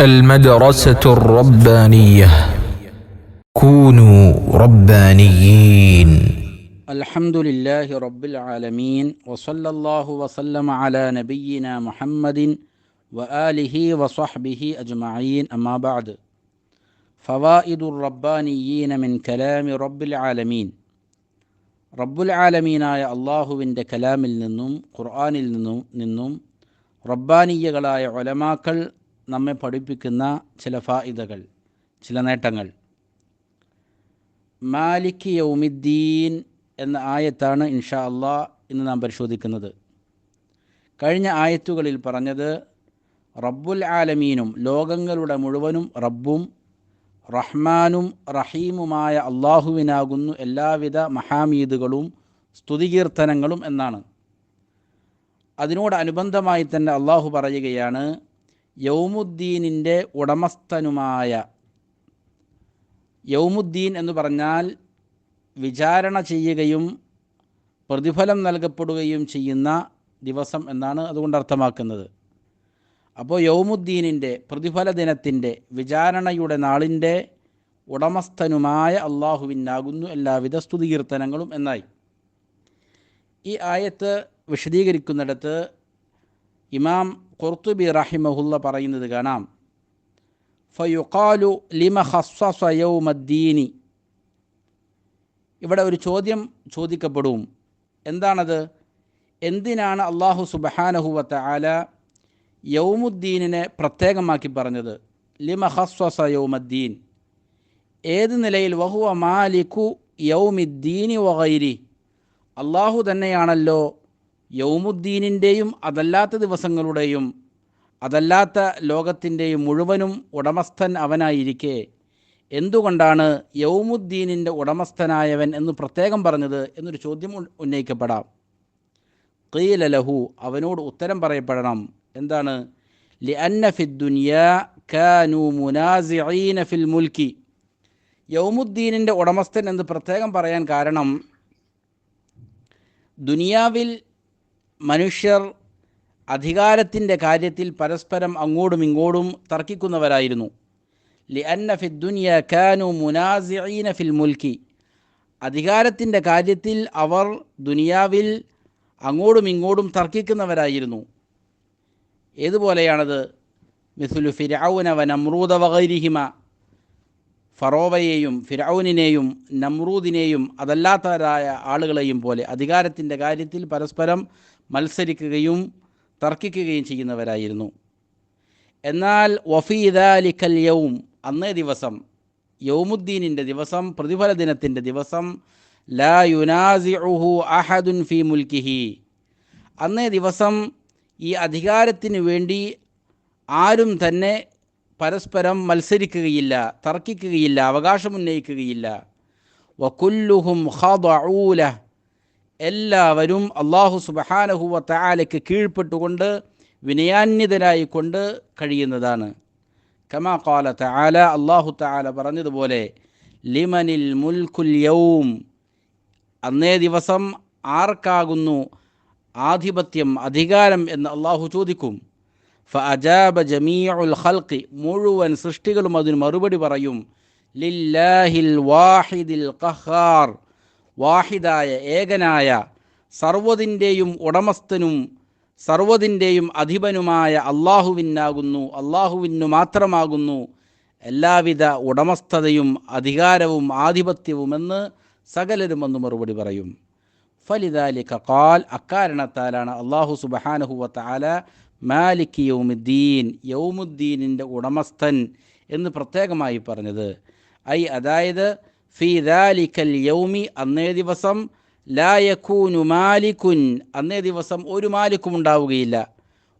المدرسة الربانية كونوا ربانيين الحمد لله رب العالمين وصلى الله وسلم على نبينا محمد وآله وصحبه أجمعين أما بعد فوائد الربانيين من كلام رب العالمين റബ്ബുൽ ആലമീനായ അള്ളാഹുവിൻ്റെ കലാമിൽ നിന്നും ഖുർആാനിൽ നിന്നും നിന്നും റബ്ബാനീയകളായ ഒലമാക്കൾ നമ്മെ പഠിപ്പിക്കുന്ന ചില ഫായിദകൾ ചില നേട്ടങ്ങൾ. മാലിക് യൗമിദ്ദീൻ എന്ന ആയത്താണ് ഇൻഷാ അള്ളാ ഇന്ന് നാം പരിശോധിക്കുന്നത്. കഴിഞ്ഞ ആയത്തുകളിൽ പറഞ്ഞത് റബ്ബുൽ ആലമീനും ലോകങ്ങളുടെ മുഴുവനും റബ്ബും റഹ്മാനും റഹീമുമായ അള്ളാഹുവിനാകുന്നു എല്ലാവിധ മഹാമീദുകളും സ്തുതികീർത്തനങ്ങളും എന്നാണ്. അതിനോടനുബന്ധമായി തന്നെ അള്ളാഹു പറയുകയാണ് യൗമുദ്ദീനിന്റെ ഉടമസ്ഥനുമായ യൗമുദ്ദീൻ എന്ന് പറഞ്ഞാൽ വിചാരണ ചെയ്യുകയും പ്രതിഫലം നൽകപ്പെടുകയും ചെയ്യുന്ന ദിവസം എന്നാണ് അതുകൊണ്ട് അർത്ഥമാക്കുന്നത്. അപ്പോൾ യൗമുദ്ദീനിന്റെ പ്രതിഫല ദിനത്തിന്റെ വിചാരണയുടെ നാളിന്റെ ഉടമസ്ഥനുമായ അള്ളാഹുവിനാകുന്നു എല്ലാവിധ സ്തുതികീർത്തനങ്ങളും എന്നായി. ഈ ആയത്ത് വിശദീകരിക്കുന്നിടത്ത് ഇമാം ഖുർത്തുബി റഹിമഹുല്ല പറയുന്നത് കാണാം. ഫയുഖാലു ലിമ ഹസ്സസ ഇവിടെ ഒരു ചോദ്യം ചോദിക്കപ്പെടും. എന്താണത്? എന്തിനാണ് അള്ളാഹു സുബഹാനഹുവത്ത ആല യൗമുദ്ദീനിനെ പ്രത്യേകമാക്കി പറഞ്ഞത്? ലിമ ഹസ്വസ യൗമദ്ദീൻ. ഏത് നിലയിൽ? വഹുവ മാലിക്കു യൗമിദ്ദീനി വഗൈരി അള്ളാഹു തന്നെയാണല്ലോ യൗമുദ്ദീനിന്റെയും അതല്ലാത്ത ദിവസങ്ങളുടെയും അതല്ലാത്ത ലോകത്തിന്റെയും മുഴുവനും ഉടമസ്ഥൻ അവനായിരിക്കെ. എന്തുകൊണ്ടാണ് യൗമുദ്ദീനിന്റെ ഉടമസ്ഥനായവൻ എന്ന് പ്രത്യേകം പറഞ്ഞത് എന്നൊരു ചോദ്യം ഉന്നയിക്കപ്പെടാം. ഖീല ലഹു അവനോട് ഉത്തരം പറയപ്പെടണം. എന്താണ്? ലിഅന്ന ഫി ദുനിയ കാനു മുനാസിഈന ഫിൽ മുൽക്കി. യൗമുദ്ദീനിന്റെ ഉടമസ്ഥൻ എന്ന് പ്രത്യേകം പറയാൻ കാരണം ദുനിയാവിൽ മനുഷ്യർ അധികാരത്തിന്റെ കാര്യത്തിൽ പരസ്പരം അങ്ങോട്ടും ഇങ്ങോട്ടും തർക്കിക്കുന്നവരായിരുന്നു. ലിഅന്ന ഫി ദുനിയ കാനു മുനാസിഈന ഫിൽ മുൽക്കി. അധികാരത്തിന്റെ കാര്യത്തിൽ അവർ ദുനിയാവിൽ അങ്ങോട്ടും ഇങ്ങോട്ടും തർക്കിക്കുന്നവരായിരുന്നു. ഏതുപോലെയാണത്? മിസുലു ഫിരൗനവ നമ്രൂദ വകൈരിഹിമ ഫറോവയെയും ഫിരൗനിനെയും നമ്രൂദിനെയും അതല്ലാത്തവരായ ആളുകളെയും പോലെ അധികാരത്തിന്റെ കാര്യത്തിൽ പരസ്പരം മത്സരിക്കുകയും തർക്കിക്കുകയും ചെയ്യുന്നവരായിരുന്നു. എന്നാൽ വഫീദാലിക്കൽ യൗം അന്നേ ദിവസം യൗമുദ്ദീനിന്റെ ദിവസം പ്രതിഫല ദിനത്തിന്റെ ദിവസം ലാ യുനാസിഉഹു അഹദുൻ ഫി മുൽക്കിഹി അന്നേ ദിവസം ഈ അധികാരത്തിന് വേണ്ടി ആരും തന്നെ പരസ്പരം മത്സരിക്കുകയില്ല തർക്കിക്കുകയില്ല അവകാശമുന്നയിക്കുകയില്ല വക്കുല്ലുഹും ഖദഊല എല്ലാവരും അള്ളാഹു സുബഹാനഹുവ തആലയ്ക്ക് കീഴ്പ്പെട്ടുകൊണ്ട് വിനയാന്യതരായിക്കൊണ്ട് കഴിയുന്നതാണ്. കമാ കാല തആല അള്ളാഹു തആല പറഞ്ഞതുപോലെ ലിമനിൽ മുൽക്കുൽ യൗം അന്നേ ദിവസം ആർക്കാകുന്നു ആധിപത്യം അധികാരം എന്ന് അള്ളാഹു ചോദിക്കും. ഫ ഫഅജാബ ജമീഉൽ ഖൽഖി മുഴുവൻ സൃഷ്ടികളും അതിന് മറുപടി പറയും. ലില്ലാഹിൽ വാഹിദിൽ ഖഹാർ വാഹിദായ ഏകനായ സർവതിന്റെയും ഉടമസ്ഥനും സർവതിന്റെയും അധിപനുമായ അള്ളാഹുവിനാകുന്നു അള്ളാഹുവിനു മാത്രമാകുന്നു. എല്ലാവിധ ഉടമസ്ഥതയും അധികാരവും ആധിപത്യവുമെന്ന് സകലരും ഒന്ന് മറുപടി പറയും. ഫലിദാലിക ഖാൽ അക്കാരണത്താലാണ് അള്ളാഹു സുബഹാനഹുവത്ത ആല മാലിക് യൗമുദ്ദീൻ യൗമുദ്ദീനിന്റെ ഉടമസ്ഥൻ എന്ന് പ്രത്യേകമായി പറഞ്ഞത്. ഐ അതായത് ദാലിക്കൽ യൗമി അന്നേ ദിവസം ലായക്കൂനു മാലിക്കുൻ അന്നേ ദിവസം ഒരു മാലിക്കും ഉണ്ടാവുകയില്ല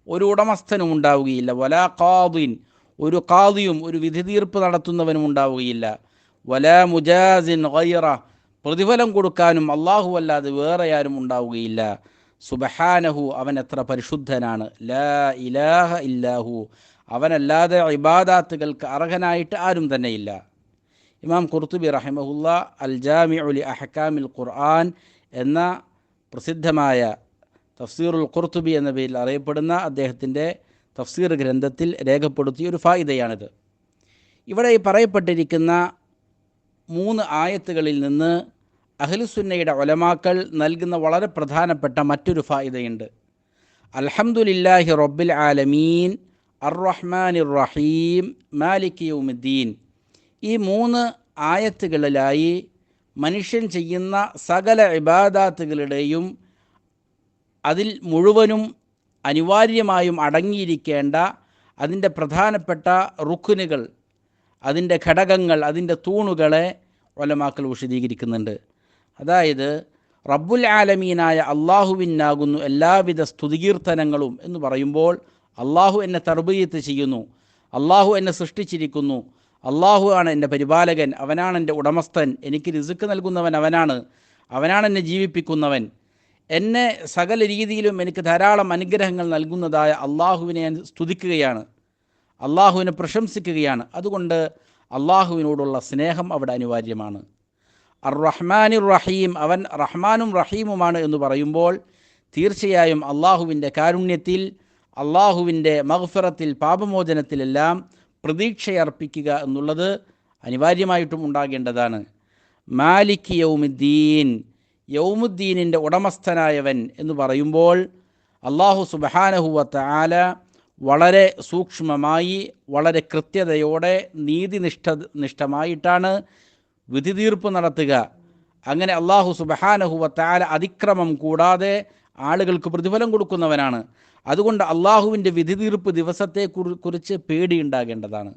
ഒരു ഉടമസ്ഥനും ഉണ്ടാവുകയില്ല. വലാ ഖാദിൻ ഒരു കാദിയും ഒരു വിധി തീർപ്പ് നടത്തുന്നവനും ഉണ്ടാവുകയില്ല. വലാ മുജാസിൻ ഗൈറ പ്രതിഫലം കൊടുക്കാനും അള്ളാഹു അല്ലാതെ വേറെ ആരും ഉണ്ടാവുകയില്ല. സുബഹാനഹു അവൻ എത്ര പരിശുദ്ധനാണ്. ലാ ഇലാഹ ഇല്ലാഹു അവനല്ലാതെ ഇബാദാത്തുകൾക്ക് അർഹനായിട്ട് ആരും തന്നെയില്ല. ഇമാം ഖുർത്തുബി റഹിമഹുല്ല അൽ ജാമി ഉലി അഹക്കാമിൽ ഖുർആൻ എന്ന പ്രസിദ്ധമായ തഫ്സീറുൽ ഖുർത്തുബി എന്ന പേരിൽ അറിയപ്പെടുന്ന അദ്ദേഹത്തിന്റെ തഫ്സീർ ഗ്രന്ഥത്തിൽ രേഖപ്പെടുത്തിയ ഒരു ഫായിദയാണിത്. ഇവിടെ ഈ പറയപ്പെട്ടിരിക്കുന്ന മൂന്ന് ആയത്തുകളിൽ നിന്ന് അഹ്ലുസുന്നയുടെ ഒലമാക്കൾ നൽകുന്ന വളരെ പ്രധാനപ്പെട്ട മറ്റൊരു ഫായിദയുണ്ട്. അൽഹംദുലില്ലാഹി റബ്ബിൽ ആലമീൻ അർ റഹ്മാൻ റഹീം മാലിക് യൗമുദ്ദീൻ. ഈ മൂന്ന് ആയത്തുകളിലായി മനുഷ്യൻ ചെയ്യുന്ന സകല ഇബാദാത്തുകളുടെയും അതിൽ മുഴുവനും അനിവാര്യമായും അടങ്ങിയിരിക്കേണ്ട അതിന്റെ പ്രധാനപ്പെട്ട റുക്കുനുകൾ അതിന്റെ ഘടകങ്ങൾ അതിന്റെ തൂണുകളെ ഒലമാക്കൾ വിശദീകരിക്കുന്നുണ്ട്. അതായത് റബ്ബുൽ ആലമീനായ അള്ളാഹുവിനാകുന്നു എല്ലാവിധ സ്തുതികീർത്തനങ്ങളും എന്ന് പറയുമ്പോൾ അള്ളാഹു എന്നെ തർബീയത്ത് ചെയ്യുന്നു അള്ളാഹു എന്നെ സൃഷ്ടിച്ചിരിക്കുന്നു അള്ളാഹു ആണ് എന്റെ പരിപാലകൻ അവനാണ് എന്റെ ഉടമസ്ഥൻ എനിക്ക് റിസുക്ക് നൽകുന്നവൻ അവനാണ് അവനാണ് എന്നെ ജീവിപ്പിക്കുന്നവൻ. എന്നെ സകല രീതിയിലും എനിക്ക് ധാരാളം അനുഗ്രഹങ്ങൾ നൽകുന്നതായ അള്ളാഹുവിനെ ഞാൻ സ്തുതിക്കുകയാണ്. അള്ളാഹുവിനെ പ്രശംസിക്കുകയാണ്. അതുകൊണ്ട് അള്ളാഹുവിനോടുള്ള സ്നേഹം അവിടെ അനിവാര്യമാണ്. അർ റഹ്മാനുർ റഹീം അവൻ റഹ്മാനും റഹീമുമാണ് എന്ന് പറയുമ്പോൾ തീർച്ചയായും അള്ളാഹുവിന്റെ കാരുണ്യത്തിൽ അള്ളാഹുവിന്റെ മഗ്ഫിറത്തിൽ പാപമോചനത്തിലെല്ലാം പ്രതീക്ഷയർപ്പിക്കുക എന്നുള്ളത് അനിവാര്യമായിട്ടും ഉണ്ടാകേണ്ടതാണ്. മാലിക് യൗമുദ്ദീൻ യൗമുദ്ദീനിന്റെ ഉടമസ്ഥനായവൻ എന്ന് പറയുമ്പോൾ അള്ളാഹു സുബഹാനഹുവത്ത ആല വളരെ സൂക്ഷ്മമായി വളരെ കൃത്യതയോടെ നീതിനിഷ്ഠ നിഷ്ഠമായിട്ടാണ് വിധി തീർപ്പ് നടത്തുക. അങ്ങനെ അള്ളാഹു സുബഹാനഹുവത്ത ആല അതിക്രമം കൂടാതെ ആളുകൾക്ക് പ്രതിഫലം കൊടുക്കുന്നവനാണ്. അതുകൊണ്ട് അള്ളാഹുവിന്റെ വിധി തീർപ്പ് ദിവസത്തെ കുറിച്ച് പേടിയുണ്ടാകേണ്ടതാണ്.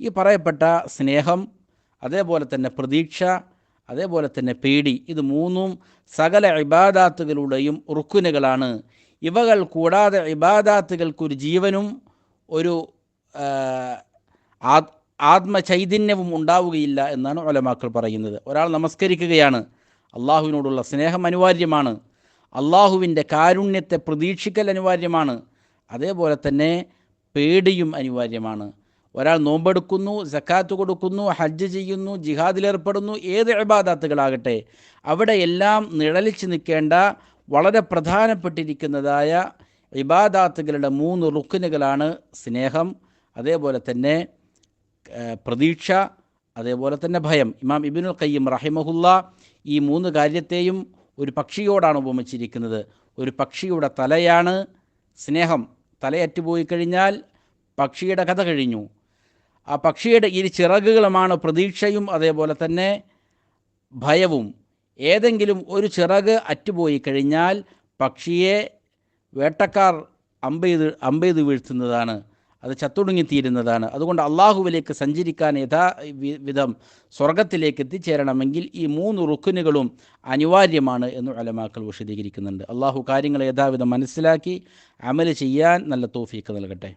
ഈ പറയപ്പെട്ട സ്നേഹം അതേപോലെ തന്നെ പ്രതീക്ഷ അതേപോലെ തന്നെ പേടി ഇത് മൂന്നും സകല ഇബാദാത്തുകളുടെയും റുക്കുനുകളാണ് ഇവകൾ കൂടാതെ ഇബാദാത്തുകൾക്കൊരു ജീവനും ഒരു ആത്മചൈതന്യവും ഉണ്ടാവുകയില്ല എന്നാണ് ഒലമാക്കൾ പറയുന്നത്. ഒരാൾ നമസ്കരിക്കുകയാണ്. അള്ളാഹുവിനോടുള്ള സ്നേഹം അനിവാര്യമാണ്. അള്ളാഹുവിന്റെ കാരുണ്യത്തെ പ്രതീക്ഷിക്കൽ അനിവാര്യമാണ്. അതേപോലെ തന്നെ പേടിയും അനിവാര്യമാണ്. ഒരാൾ നോമ്പെടുക്കുന്നു സക്കാത്ത് കൊടുക്കുന്നു ഹജ്ജ് ചെയ്യുന്നു ജിഹാദിലേർപ്പെടുന്നു ഏത് ഇബാദാത്തുകളാകട്ടെ അവിടെയെല്ലാം നിഴലിച്ച് നിൽക്കേണ്ട വളരെ പ്രധാനപ്പെട്ടിരിക്കുന്നതായ ഇബാദാത്തുകളുടെ മൂന്ന് റുക്കിനുകളാണ് സ്നേഹം അതേപോലെ തന്നെ പ്രതീക്ഷ അതേപോലെ തന്നെ ഭയം. ഇമാം ഇബിനുൽ കയ്യം റഹിമഹുല്ല ഈ മൂന്ന് കാര്യത്തെയും ഒരു പക്ഷിയോടാണ് ഉപമിച്ചിരിക്കുന്നത്. ഒരു പക്ഷിയുടെ തലയാണ് സ്നേഹം. തലയറ്റുപോയി കഴിഞ്ഞാൽ പക്ഷിയുടെ കഥ കഴിഞ്ഞു. ആ പക്ഷിയുടെ ഇരു ചിറകുകളുമാണ് പ്രതീക്ഷയും അതേപോലെ തന്നെ ഭയവും. ഏതെങ്കിലും ഒരു ചിറക് അറ്റുപോയി കഴിഞ്ഞാൽ പക്ഷിയെ വേട്ടക്കാർ അമ്പെയ്ത് അമ്പെയ്ത് വീഴ്ത്തുന്നതാണ്. അത് ചത്തൊടുങ്ങിത്തീരുന്നതാണ്. അതുകൊണ്ട് അള്ളാഹുവിലേക്ക് സഞ്ചരിക്കാൻ യഥാ വിധം സ്വർഗത്തിലേക്ക് എത്തിച്ചേരണമെങ്കിൽ ഈ മൂന്ന് റുക്കുനുകളും അനിവാര്യമാണ് എന്ന് അലമാക്കൾ വിശദീകരിക്കുന്നുണ്ട്. അള്ളാഹു കാര്യങ്ങൾ യഥാവിധം മനസ്സിലാക്കി അമൽ ചെയ്യാൻ നല്ല തോഫീക്ക് നൽകട്ടെ.